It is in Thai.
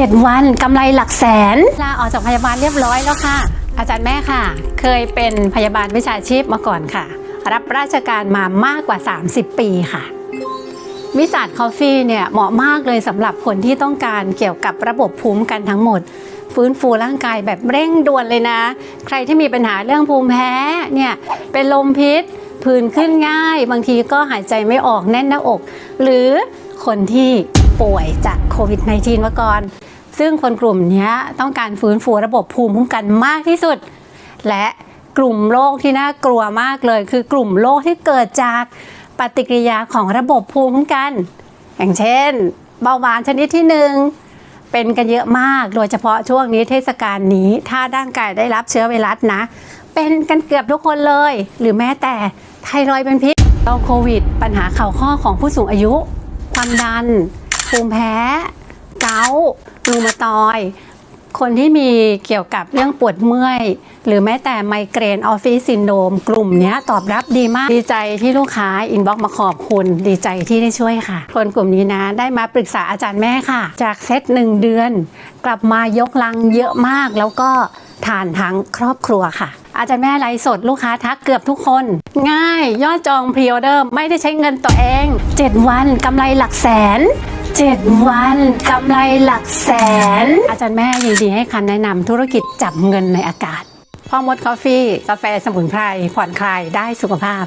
7 วันกำไรหลักแสนลาออกจากพยาบาลเรียบร้อยแล้วค่ะ อาจารย์แม่ค่ะ เคยเป็นพยาบาลวิชาชีพมาก่อนค่ะ รับราชการมามากกว่า 30 ปีค่ะวิสัทคอฟฟี่เนี่ยเหมาะมากเลยสำหรับคนที่ต้องการเกี่ยวกับระบบภูมิกันทั้งหมด ฟื้นฟูร่างกายแบบเร่งด่วนเลยนะ ใครที่มีปัญหาเรื่องภูมิแพ้เนี่ยเป็นลมพิษผื่นขึ้นง่าย บางทีก็หายใจไม่ออกแน่นหน้าอก หรือคนที่ ป่วยจากโควิด -19 มาก่อน ซึ่งคนกลุ่มนี้ต้องการฟื้นฟูระบบภูมิคุ้มกันมากที่สุด และกลุ่มโรคที่น่ากลัวมากเลย คือกลุ่มโรคที่เกิดจากปฏิกิริยาของระบบภูมิคุ้มกัน อย่างเช่น เบาหวานชนิดที่หนึ่งเป็นกันเยอะมาก โดยเฉพาะช่วงนี้เทศกาลนี้ ถ้าร่างกายได้รับเชื้อไวรัสนะ เป็นกันเกือบทุกคนเลย หรือแม้แต่ไทรอยด์เป็นพิษโรคโควิด ปัญหาเข่าข้อของผู้สูงอายุ ความดัน ภูมิแพ้ เกาต์รูมาตอย คนที่มีเกี่ยวกับเรื่องปวดเมื่อย หรือแม้แต่ไมเกรนออฟฟิศซินโดมกลุ่มนี้ตอบรับดีมาก ดีใจที่ลูกค้าอินบ็อกมาขอบคุณ ดีใจที่ได้ช่วยค่ะ คนกลุ่มนี้นะได้มาปรึกษาอาจารย์แม่ค่ะ จากเซตหนึ่งเดือน กลับมายกลังเยอะมากแล้วก็ทานทั้งครอบครัวค่ะ อาจารย์แม่ไลฟ์สดลูกค้าทักเกือบทุกคน ง่ายยอดจองพรีออเดอร์ไม่ได้ใช้เงินตัวเอง 7 วันกำไรหลักแสน 7วันกำไรหลักแสน อาจารย์แม่ยินดีให้คำแนะนำธุรกิจจับเงินในอากาศ พ่อมดคอฟฟี่กาแฟสมุนไพรผ่อนคลายได้สุขภาพ